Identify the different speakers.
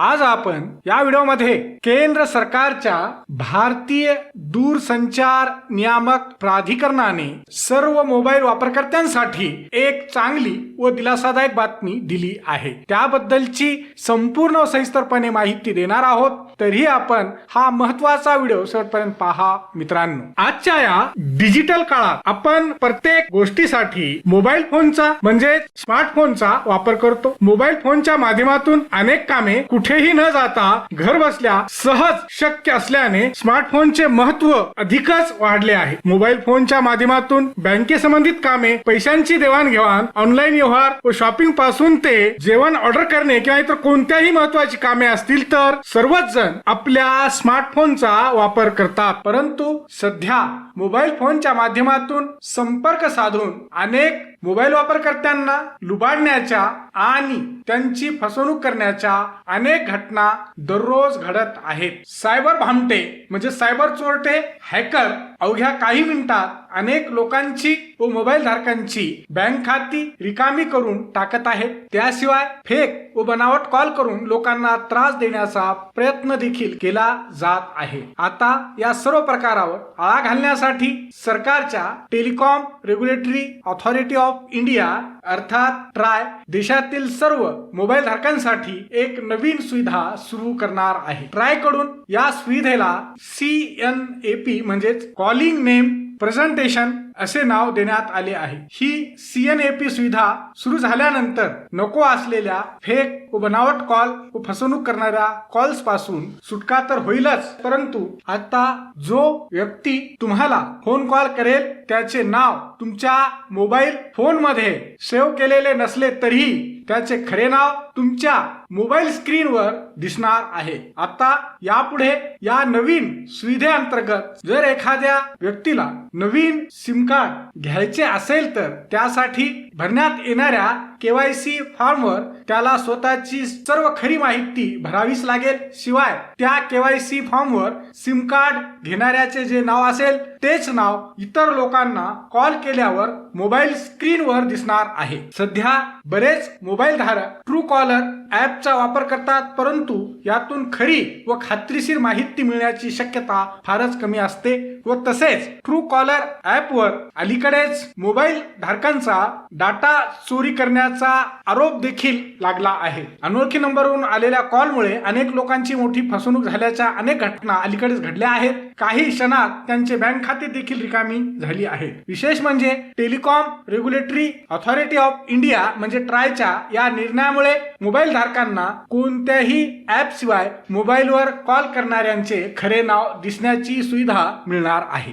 Speaker 1: आज आपण या व्हिडिओमध्ये केंद्र सरकारच्या भारतीय दूरसंचार नियामक प्राधिकरणाने सर्व मोबाईल वापरकर्त्यांसाठी एक चांगली व दिलासादायक बातमी दिली आहे. त्याबद्दलची संपूर्ण सविस्तरपणे माहिती देणार आहोत. तरीही आपण हा महत्त्वाचा व्हिडिओ शेवटपर्यंत पहा मित्रांनो. आजच्या या डिजिटल काळात आपण प्रत्येक गोष्टीसाठी मोबाईल फोनचा म्हणजे स्मार्टफोनचा वापर करतो. मोबाईल फोनच्या माध्यमातून अनेक कामे कुठेही न जाता घर बसल्या सहज शक्य असल्याने स्मार्टफोनचे महत्त्व अधिकच वाढले आहे. मोबाईल फोनच्या माध्यमातून बँकेसंबंधित कामे पैशांची देवाणघेवाण ऑनलाईन व्यवहार व शॉपिंगपासून ते जेवण ऑर्डर करणे किंवा इतर कोणत्याही महत्वाची कामे असतील तर सर्वच जण आपल्या स्मार्टफोनचा वापर करतात. परंतु सध्या मोबाईल फोनच्या माध्यमातून संपर्क साधून अनेक मोबाईल वापरकर्त्यांना लुबाडण्याच्या आणि त्यांची फसवणूक करण्याच्या अनेक घटना दररोज घडत आहेत. सायबर भामटे म्हणजे सायबर चोरटे हॅकर अवघ्या काही मिनिटात अनेक लोकांची व मोबाईल धारकांची बँक खाती रिकामी करून टाकत आहेत. त्याशिवाय फेक व बनावट कॉल करून लोकांना त्रास देण्याचा प्रयत्न देखील केला जात आहे. आता या सर्व प्रकारावर आळा घालण्यासाठी सरकारच्या Telecom Regulatory Authority of India अर्थात ट्राय देशातील सर्व मोबाईल धारकांसाठी एक नवीन सुविधा सुरू करणार आहे. ट्रायकडून या सुविधेला सी एन ए पी म्हणजेच कॉलिंग नेम प्रेझेंटेशन असे नाव देण्यात आले आहे. ही सीएनएपी सुविधा सुरू झाल्यानंतर नको असलेल्या फेक व बनावट कॉल व फसवणूक करणाऱ्या कॉल्सपासून सुटका तर होईलच परंतु आता जो व्यक्ती तुम्हाला फोन कॉल करेल त्याचे नाव तुमच्या मोबाईल फोनमध्ये सेव्ह केलेले नसले तरीही त्याचे खरे नाव तुमच्या मोबाईल स्क्रीनवर दिसणार आहे. आता यापुढे या नवीन सुविधेअंतर्गत जर एखाद्या व्यक्तीला नवीन सिम कार्ड घ्यायचे असेल तर त्यासाठी भरण्यात येणाऱ्या केवायसी फॉर्मवर त्याला स्वतःची सर्व खरी माहिती भरावीच लागेल. शिवाय त्या केवायसी फॉर्मवर सिम कार्ड घेणाऱ्याचे जे नाव असेल तेच नाव इतर लोकांना कॉल केल्यावर मोबाईल स्क्रीनवर दिसणार आहे. सध्या बरेच मोबाईल धारक ट्रू कॉलर ऍपचा वापर करतात परंतु यातून खरी व खात्रीशीर माहिती मिळण्याची शक्यता फारच कमी असते व तसेच ट्रू कॉलर ऍपवर अलीकडेच मोबाईल धारकांचा डाटा चोरी करण्याचा आरोप देखील लागला आहे. अनोळखी नंबरवरून आलेल्या कॉलमुळे अनेक लोकांची मोठी फसवणूक झाल्याच्या अनेक घटना अलीकडेच घडल्या आहेत. काही क्षणात त्यांचे बँक खाते देखील रिकामी झाली आहेत. विशेष म्हणजे Telecom Regulatory Authority of India म्हणजे ट्रायच्या या निर्णयामुळे मोबाईल धारकांना कोणत्याही ऍप शिवाय मोबाईलवर कॉल करणाऱ्यांचे खरे नाव दिसण्याची सुविधा मिळणार आहे.